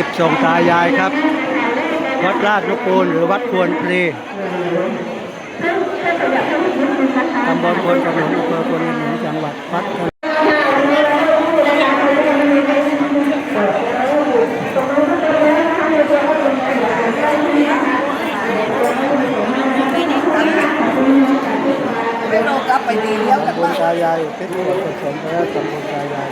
สิบส่งตายายครับ วัดราชนุกูลหรือวัดควรพลีตำบลพลกระหนุนอำเภอพลกระหนุนจังหวัดพัทลุงตำบลตายายเพชรบุรีผสมพระตำบลตายาย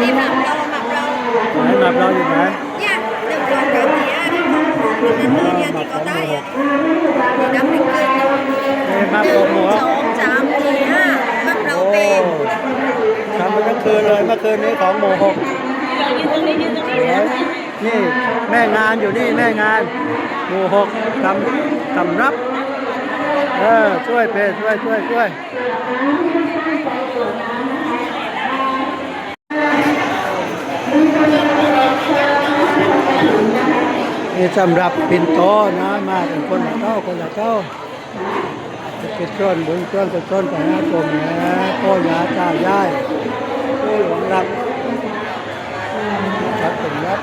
นี่หมักเราหมักเรา ไหนมาเราอยู่ไหน เนี่ยเดี๋ยวก่อนเดี๋ยวนี้ที่ของของที่นั่นเลยเนี่ยที่เขาได้อะนี่นั บเป็นเกินหนึ่งนี่มาโปรโมทสองสามสี่ห้าหมักเราโอ้เป็นทำมาทั้งคืนเลยเมื่อคืนนี้ของหมู่หกนี่แม่งานอยู่นี่แม่งานหมู่หกทำทำรับ เออช่วยเพจช่วยช่วยช่วย สำหรับปินโตนะมาเป็นคนละเก้าคนละเก้าเป็นก้อนบุญก้อนเป็นก้อนปัญญาคมนะพ่อยาตายายพ่อหลวงรักครับผมรับ